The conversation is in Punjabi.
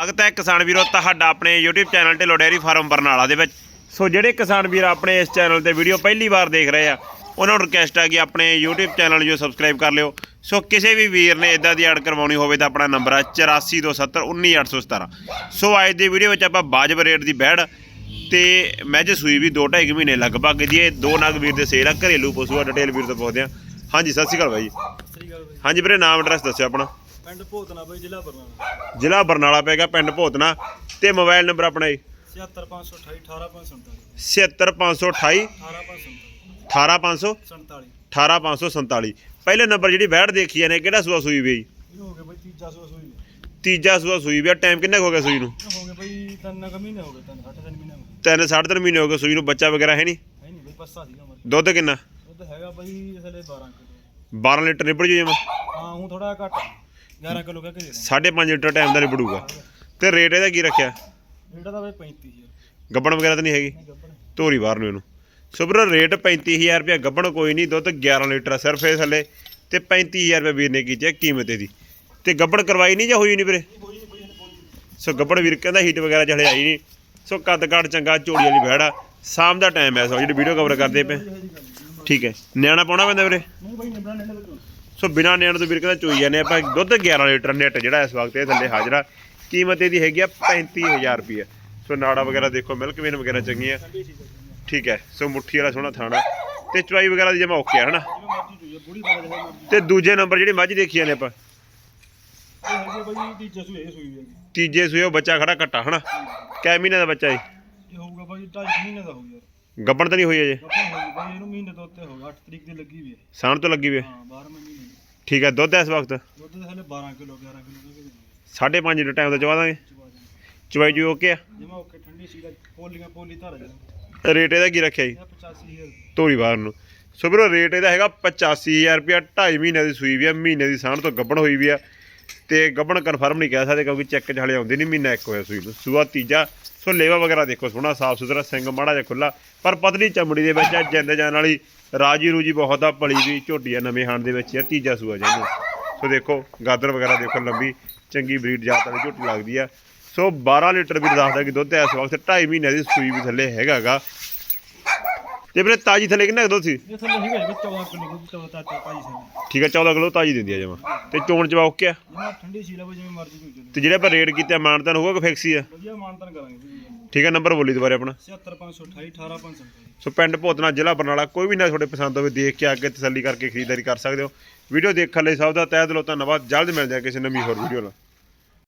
ਸਵਾਗਤ ਹੈ ਕਿਸਾਨ ਵੀਰੋ ਤੁਹਾਡਾ ਆਪਣੇ YouTube channel Dhillon dairy farm Barnala ਦੇ ਵਿੱਚ। ਸੋ ਜਿਹੜੇ ਕਿਸਾਨ ਵੀਰ ਆਪਣੇ ਇਸ ਚੈਨਲ ਤੇ ਵੀਡੀਓ ਪਹਿਲੀ ਵਾਰ ਦੇਖ ਰਹੇ ਆ, ਉਹਨਾਂ ਨੂੰ ਰਿਕਵੈਸਟ ਆ ਕਿ ਆਪਣੇ YouTube ਚੈਨਲ ਜੋ ਸਬਸਕ੍ਰਾਈਬ ਕਰ ਲਿਓ। ਸੋ ਕਿਸੇ ਵੀ ਵੀਰ ਨੇ ਇਦਾਂ ਦੀ ਐਡ ਕਰਵਾਉਣੀ ਹੋਵੇ ਤਾਂ ਆਪਣਾ ਨੰਬਰ ਹੈ 8427191817 ਸੋ ਅੱਜ ਦੀ ਵੀਡੀਓ ਵਿੱਚ ਆਪਾਂ ਬਾਜਬ ਰੇਟ ਦੀ ਬੈੜ ਤੇ ਮੈਜ ਸੂਈ ਵੀ 2.5 ਮਹੀਨੇ ਲਗਭਗ ਦੀ ਇਹ ਦੋ ਨਗ ਵੀਰ ਦੇ ਸੇਲ ਆ, ਘਰੇਲੂ ਪਸ਼ੂ ਆ ਡਿਟੇਲ ਵੀਰ ਤੋਂ ਪੁੱਛਦੇ ਆ। ਹਾਂਜੀ, ਸਤਿ ਸ਼੍ਰੀ ਅਕਾਲ ਬਾਈ ਸਹੀ ਹਾਂਜੀ ਵੀਰੇ, ਨਾਮ ਐਡਰੈਸ ਦੱਸਿਓ ਆਪਣਾ। ਪਿੰਡ ਭੋਤਨਾ ਬਈ ਜ਼ਿਲ੍ਹਾ ਬਰਨਾਲਾ। ਜ਼ਿਲ੍ਹਾ ਬਰਨਾਲਾ ਪੈਗਾ ਪਿੰਡ ਭੋਤਨਾ ਤੇ ਮੋਬਾਈਲ ਨੰਬਰ ਆਪਣਾ ਜੀ। 76528 18547 76528 18547 18547 47 ਪਹਿਲੇ ਨੰਬਰ ਜਿਹੜੀ ਬੈਠ ਦੇਖੀ ਨੇ ਕਿਹੜਾ ਸੂਆ ਸੂਈ ਇਹ ਹੋ ਬਈ ਤੀਜਾ ਸੂਈ ਸੂਆ ਸੂਈ ਵੀ ਟਾਈਮ ਕਿੰਨਾ ਕੁ ਹੋ ਗਿਆ ਸੂਈ ਨੂੰ? ਹੋ ਗਏ ਬਈ ਤਿੰਨ ਕੁ ਮਹੀਨੇ ਹੋ ਗਏ ਤਿੰਨ ਸਾਢੇ ਤਿੰਨ ਮਹੀਨੇ ਹੋ ਗਏ। ਤਿੰਨ ਸਾਢੇ ਤਿੰਨ ਮਹੀਨੇ ਹੋ ਗਏ ਸੂਈ ਨੂੰ ਬੱਚਾ ਵਗੈਰਾ ਹੈ ਨਹੀਂ? ਹੈ ਨਹੀਂ ਬਈ ਪੱਸਾ ਸੀਗਾ ਮਰ ਦੁੱਧ ਕਿੰਨਾ? ਦੁੱਧ ਹੈਗਾ ਬਈ ਇਸਲੇ 12 ਕਿਲੋ। 12 ਲੀਟਰ ਨਿਬੜ ਜੂ ਜਮਾ ਹਾਂ ਉਹ ਥੋੜਾ ਘੱਟ ਆ। 11 ਕਿਲੋ ਕਹਿ ਕੇ ਦੇ ਦਾਂ 5.5 ਲੀਟਰ ਟਾਈਮ ਦਾ ਨਿਬੜੂਗਾ। ਤੇ ਰੇਟ ਇਹਦਾ ਕੀ ਰੱਖਿਆ? ਇਹਦਾ ਤਾਂ ਬਈ 35000 ਗੱਬਣ ਵਗੈਰਾ ਤਾਂ ਨਹੀਂ ਹੈਗੀ? ਗੱਬਣ ਧੋਰੀ ਬਾਹਰ ਨੂੰ ਇਹਨੂੰ। ਸੋ ਵੀਰੋ ਰੇਟ 35000 ਰੁਪਏ ਗੱਬਣ ਕੋਈ ਨਹੀਂ ਦੁੱਧ 11 ਲੀਟਰ ਆ, ਸਿਰਫ ਇਹ ਥੱਲੇ। ਤੇ 35000 ਰੁਪਏ ਵੀਰ ਨੇ ਕੀਤੀ ਹੈ ਕੀਮਤ ਇਹਦੀ। ਤੇ ਗੱਬਣ ਕਰਵਾਈ ਨਹੀਂ ਜਾਂ ਹੋਈ ਨਹੀਂ ਵੀਰੇ? ਸੋ ਗੱਬਣ ਵੀਰ ਕਹਿੰਦਾ ਹੀਟ ਵਗੈਰਾ ਚਲੇ ਆਈ ਨਹੀਂ। ਸੋ ਕੱਦ ਕਾਠ ਚੰਗਾ ਝੋੜੀ ਵਾਲੀ ਬੈੜਾ ਸ਼ਾਮ ਦਾ ਟਾਈਮ ਹੈ ਸੋ ਜਿਹੜੀ ਵੀਡੀਓ ਕਵਰ ਕਰਦੇ ਪਏ। ਠੀਕ ਹੈ। ਨਿਆਣਾ ਪਾਉਣਾ ਪੈਂਦਾ ਵੀਰੇ? ਨਹੀਂ ਬਈ ਨਿਬੜਾ ਲੱਗੋ ਸੋ ਬਿਨਾ ਨਿਆਣ ਤੋਂ ਵੀਰ ਕਹਿੰਦਾ ਚੋਈ ਜਾਂਦੇ ਆਪਾਂ ਦੁੱਧ 11 ਲੀਟਰ ਨੈਟ ਜਿਹੜਾ ਇਸ ਵਕਤ ਇਹ ਥੱਲੇ ਹਾਜ਼ਰਾ ਕੀਮਤ ਇਹਦੀ ਹੈਗੀ ਆ 35000 ਰੁਪਏ ਸੋ ਨਾੜਾ ਵਗੈਰਾ ਦੇਖੋ ਮਿਲਕ ਵੇਨ ਵਗੈਰਾ ਚੰਗੀ ਠੀਕ ਹੈ, ਸੋ ਮੁੱਠੀ ਵਾਲਾ ਸੋਹਣਾ ਥਾਣਾ। ਤੇ ਚਵਾਈ ਵਗੈਰਾ ਦੀ ਜਮਾ ਓਕੇ ਆ, ਹਨਾ? ਹੈ ਮਰਜ਼ੀ ਤੇ ਦੂਜੇ ਨੰਬਰ ਜਿਹੜੀ ਮੱਝ ਦੇਖੀ ਨੇ ਆਪਾਂ। ਤੀਜੇ ਸੂਏ ਉਹ ਬੱਚਾ ਖੜਾ ਕੱਟਾ ਹਨਾ? ਕੈ ਮਹੀਨੇ ਦਾ ਬੱਚਾ ਜੀ ਇਹ ਹੋਊਗਾ ਬਈ 2.5 ਮਹੀਨੇ ਦਾ ਹੋ ਗੱਬਣ ਤਾਂ ਨਹੀਂ ਹੋਈ ਅਜੇ? ਬਈ ਇਹਨੂੰ ਮਹੀਨੇ ਤੋਂ ਉੱਤੇ ਹੋਊਗਾ 8 ਤਰੀਕ ਦੀ ਲੱਗੀ ਵੀ ਹੈ। ਸਾਣ ਤੋਂ ਲੱਗੀ ਵੇ ਹਾਂ? 12 ਮਹੀਨੇ ਠੀਕ ਹੈ ਦੁੱਧ ਇਸ ਵਕਤ? ਦੁੱਧ ਦੇ ਹਲੇ 12 ਕਿਲੋ 11 ਕਿਲੋ ਦੇ ਦੇ 5.5 ਲੀਟਰ ਟਾਈਮ ਦਾ ਚਵਾ ਦਾਂਗੇ। ਚਵਾਈ ਜੀ ਓਕੇ ਆ? ਜਿਵੇਂ ਓਕੇ ਠੰਡੀ ਸੀ ਦਾ ਪੋਲੀਆਂ ਪੋਲੀ ਧਰ ਜਾ ਰੇਟ ਇਹਦਾ ਕੀ ਰੱਖਿਆ ਜੀ? ਇਹ 85000 ਧੋਰੀ ਬਾਹਰ ਨੂੰ। ਸੋ ਵੀਰੋ ਰੇਟ ਇਹਦਾ ਹੈਗਾ 85000 ਰੁਪਇਆ 2.5 ਮਹੀਨੇ ਦੀ ਸੂਈ ਵੀ ਆ ਮਹੀਨੇ ਦੀ ਸਾਣ ਤੋਂ ਗੱਬਣ ਹੋਈ ਵੀ ਆ। ਤੇ ਗੱਬਣ ਕਨਫਰਮ ਨਹੀਂ ਕਹਿ ਸਕਦੇ ਕਿਉਂਕਿ ਚੈੱਕ 'ਚ ਹਲੇ ਆਉਂਦੇ ਨਹੀਂ ਮਹੀਨਾ ਇੱਕ ਹੋਇਆ ਸੂਈ ਨੂੰ। ਸੂਆ ਤੀਜਾ, ਸੋ ਲੇਵਾ ਵਗੈਰਾ ਦੇਖੋ, ਸੋਹਣਾ, ਸਾਫ਼ ਸੁਥਰਾ, ਸਿੰਘ ਮਾੜਾ ਜਿਹਾ ਖੁੱਲਾ ਪਰ ਪਤਲੀ ਚਮੜੀ ਦੇ ਵਿੱਚ ਆ ਜਿੰਦ ਜਾਨ ਵਾਲੀ ਰਾਜੀ ਰੂਜੀ ਬਹੁਤ ਆ, ਭਲੀ ਵੀ ਝੋਟੀ ਆ, ਨਵੇਂ ਹਾਣ ਦੇ ਵਿੱਚ ਆ, ਤੀਜਾ ਸੂਆ ਜਾਂਦੇ ਸੋ ਦੇਖੋ, ਗਾਦਰ ਵਗੈਰਾ ਦੇਖੋ, ਲੰਬੀ, ਚੰਗੀ ਬਰੀਡ ਜਾਤ ਵਾਲੀ ਝੋਟੀ ਲੱਗਦੀ ਆ। ਸੋ 12 ਲੀਟਰ ਵੀ ਦੱਸਦਾ ਕਿ ਦੁੱਧ ਇਸ ਵਕਤ 2.5 ਮਹੀਨੇ ਦੀ ਸੂਈ ਵੀ ਥੱਲੇ ਹੈਗਾਗਾ। ਤੇ ਵੀਰੇ ਤਾਜੀ ਥੱਲੇ ਕਿੰਨਾ ਕੁ ਦੁੱਧ ਸੀ? ਇਹ ਥੱਲੇ ਹੈਗਾ ਵੀ 14 ਕਿਲੋ ਦੁੱਧ 14 ਤਾਂ ਪਾਈ ਸੀ ਠੀਕ ਹੈ 14 ਕਿਲੋ ਤਾਜੀ ਦਿੰਦੀ ਆ ਜਮਾ। ਤੇ ਚੋਣ ਚ ਓਕੇ ਆ? ਜਿਵੇਂ ਠੰਡੀ ਸੀ ਲਵੋ ਜਿਵੇਂ ਮਰਜ਼ੀ ਕੋਈ ਤੇ ਜਿਹੜੇ ਆਪਾਂ ਰੇਟ ਕੀਤੇ ਮਾਨਤਾਨ ਹੋਊਗਾ ਕਿ ਫਿਕਸ ਹੀ ਆ? ਵਧੀਆ ਮਾਨਤਨ ਕਰਾਂਗੇ ਠੀਕ ਹੈ ਨੰਬਰ ਬੋਲੀ ਦੁਬਾਰੇ ਆਪਣਾ। 76528 18547 ਸੋ ਪਿੰਡ ਭੋਤਨਾ ਜ਼ਿਲ੍ਹਾ ਬਰਨਾਲਾ ਕੋਈ ਵੀ ਨਾ ਤੁਹਾਡੇ ਪਸੰਦ ਹੋਵੇ ਦੇਖ ਕੇ ਆ ਕੇ ਤਸੱਲੀ ਕਰਕੇ ਖਰੀਦਦਾਰੀ ਕਰ ਸਕਦੇ ਹੋ। ਵੀਡੀਓ ਦੇਖਣ ਲਈ ਸਭ ਦਾ ਤਹਿ ਦਿਲੋਂ ਧੰਨਵਾਦ। ਜਲਦ ਮਿਲਦੇ ਆ ਕਿਸੇ ਨਵੀਂ ਹੋਰ ਵੀਡੀਓ ਨਾਲ।